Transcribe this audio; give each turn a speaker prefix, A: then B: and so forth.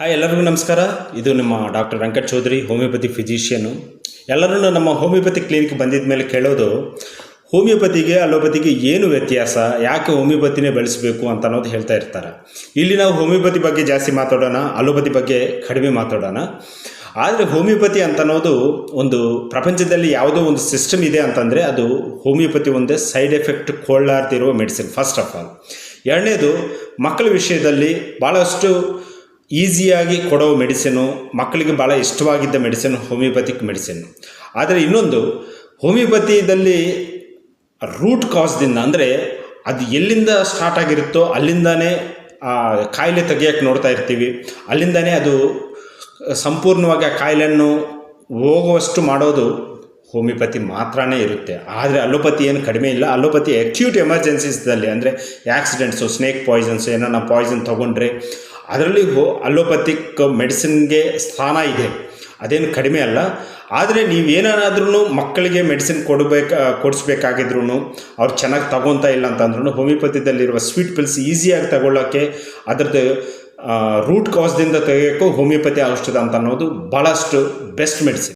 A: Hi ಎಲ್ಲರಿಗೂ ನಮಸ್ಕಾರ. ಇದು ನಿಮ್ಮ doctor Venkat Chaudhary, homeopathy physician ಎಲ್ಲರೂ ನಮ್ಮ ಹೋಮಿಯೋಪತಿ ಕ್ಲಿನಿಕ್ ಬಂದಿದ್ದ ಮೇಲೆ ಕೇಳೋದು, ಹೋಮಿಯೋಪತಿಗೆ, ಅಲೋಪತಿಗೆ ಏನು ವ್ಯತ್ಯಾಸ? ಯಾಕೆ ಹೋಮಿಯೋಪತಿನೇ ಬೆಳೆಸಬೇಕು ಅಂತ ಅನ್ನೋದು ಹೇಳ್ತಾ ಇರ್ತಾರೆ. ಇಲ್ಲಿ ನಾವು ಹೋಮಿಯೋಪತಿ ಬಗ್ಗೆ ಜಾಸ್ತಿ ಮಾತಾಡೋಣ, ಅಲೋಪತಿ ಬಗ್ಗೆ ಕಡಿಮೆ ಮಾತಾಡೋಣ. ಆದರೆ ಹೋಮಿಯೋಪತಿ ಅಂತ ಅನ್ನೋದು ಒಂದು ಪ್ರಪಂಚದಲ್ಲಿ ಯಾವುದೋ ಒಂದು ಸಿಸ್ಟಮ್ ಇದೆ ಅಂತಂದರೆ ಅದು ಹೋಮಿಯೋಪತಿ ಒಂದೇ ಸೈಡ್ ಎಫೆಕ್ಟ್ ಕೊಳ್ಳಾರ್ದಿರುವ ಮೆಡಿಸಿನ್, ಫಸ್ಟ್ ಆಫ್ ಆಲ್. ಎರಡನೇದು, ಮಕ್ಕಳ ವಿಷಯದಲ್ಲಿ ಭಾಳಷ್ಟು ಈಸಿಯಾಗಿ ಕೊಡೋ ಮೆಡಿಸಿನು ಮಕ್ಕಳಿಗೆ ಭಾಳ ಇಷ್ಟವಾಗಿದ್ದ ಮೆಡಿಸಿನ್ ಹೋಮಿಯೋಪತಿಕ್ ಮೆಡಿಸಿನ್. ಆದರೆ ಇನ್ನೊಂದು ಹೋಮಿಯೋಪತಿದಲ್ಲಿ ರೂಟ್ ಕಾಸ್ದಿಂದ ಅಂದರೆ ಅದು ಎಲ್ಲಿಂದ ಸ್ಟಾರ್ಟ್ ಆಗಿರುತ್ತೋ ಅಲ್ಲಿಂದನೇ ಆ ಕಾಯಿಲೆ ತೆಗಿಯೋಕ್ಕೆ ನೋಡ್ತಾ ಇರ್ತೀವಿ. ಅಲ್ಲಿಂದನೇ ಅದು ಸಂಪೂರ್ಣವಾಗಿ ಆ ಕಾಯಿಲೆಯನ್ನು ಹೋಗುವಷ್ಟು ಮಾಡೋದು ಹೋಮಿಯೋಪತಿ ಮಾತ್ರನೇ ಇರುತ್ತೆ. ಆದರೆ ಅಲೋಪತಿ ಏನು ಕಡಿಮೆ ಇಲ್ಲ. ಅಲೋಪತಿ ಅಕ್ಯೂಟ್ ಎಮರ್ಜೆನ್ಸೀಸ್ದಲ್ಲಿ ಅಂದರೆ ಆ್ಯಕ್ಸಿಡೆಂಟ್ಸು ಸ್ನೇಕ್ ಪಾಯ್ಸನ್ಸ್ ಏನೋ ನಾವು ಪಾಯ್ಸನ್ ತೊಗೊಂಡ್ರೆ ಅದರಲ್ಲಿ ಹೋ ಅಲೋಪತಿಕ್ ಮೆಡಿಸಿನ್ಗೆ ಸ್ಥಾನ ಇದೆ. ಅದೇನು ಕಡಿಮೆ ಅಲ್ಲ. ಆದರೆ ನೀವೇನಾದ್ರೂ ಮಕ್ಕಳಿಗೆ ಮೆಡಿಸಿನ್ ಕೊಡಬೇಕು ಕೊಡಿಸ್ಬೇಕಾಗಿದ್ರು ಅವ್ರು ಚೆನ್ನಾಗಿ ತಗೊತಾ ಇಲ್ಲ ಅಂತಂದ್ರೂ ಹೋಮಿಯೋಪತಿದಲ್ಲಿರುವ ಸ್ವೀಟ್ ಪಿಲ್ಸ್ ಈಸಿಯಾಗಿ ತಗೊಳ್ಳೋಕ್ಕೆ ಅದರದ್ದು ರೂಟ್ ಕಾಸ್ದಿಂದ ತೆಗೆಯೋಕ್ಕೂ ಹೋಮಿಯೋಪತಿ ಔಷಧ ಅಂತ ಅನ್ನೋದು ಭಾಳಷ್ಟು ಬೆಸ್ಟ್ ಮೆಡಿಸಿನ್.